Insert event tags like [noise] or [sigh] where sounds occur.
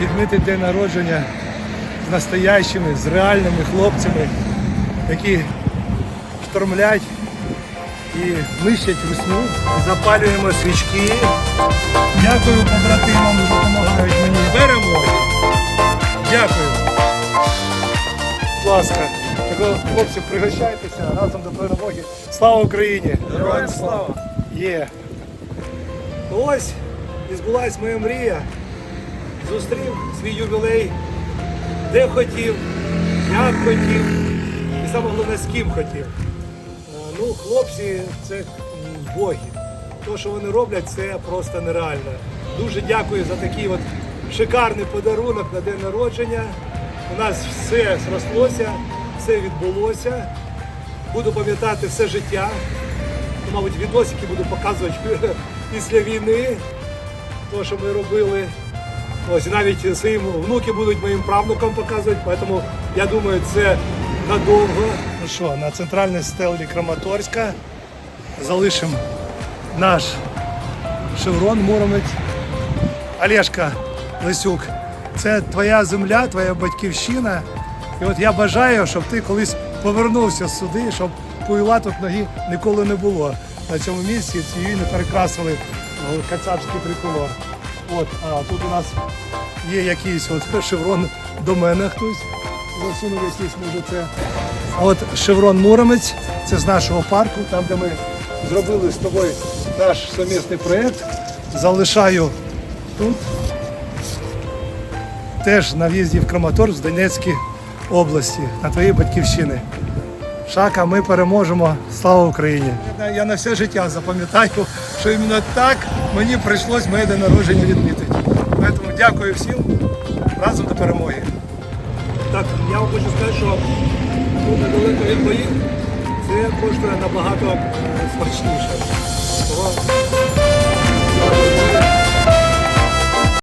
відмітити день народження з настоящими, з реальними хлопцями, які штормлять і нищать весну. Запалюємо свічки. Дякую побратимам, що допомагають мені. Перемоги. Дякую. Будь ласка, хлопці, пригощайтеся разом до перемоги. Слава Україні! Героям слава! Є. Ось і збулась моя мрія. Зустрів свій ювілей, де хотів, як хотів, і саме головне з ким хотів. Е, Ну, хлопці, це боги. То, що вони роблять, це просто нереально. Дуже дякую за такий от шикарний подарунок на день народження. У нас все зрослося, все відбулося. Буду пам'ятати все життя. Ну, мабуть, відосики буду показувати [laughs] після війни, то, що ми робили. Ось навіть своїм внуки будуть моїм правнукам показувати, тому я думаю, це надовго. Ну що, на центральній стелі Краматорська залишимо наш шеврон Муромець. Олешка Лисюк, це твоя земля, твоя батьківщина. І от я бажаю, щоб ти колись повернувся сюди, щоб пуйла тут ноги ніколи не було. На цьому місці цією не перекрасили кацапський триколор. От, а тут у нас є якийсь от шеврон до мене хтось засунув якийсь, може це. А от шеврон Муромець, це з нашого парку, там, де ми зробили з тобою наш сумісний проєкт. Залишаю тут теж на в'їзді в Краматорськ з Донецької області, на твоїй батьківщини. Шака, ми переможемо. Слава Україні! Я- на все життя запам'ятаю, що іменно так мені прийшлось моє день народження відмітити. Тому дякую всім. Разом до перемоги. Так, я вам хочу сказати, що тут недалеко від моїх це коштує набагато е, смачніше.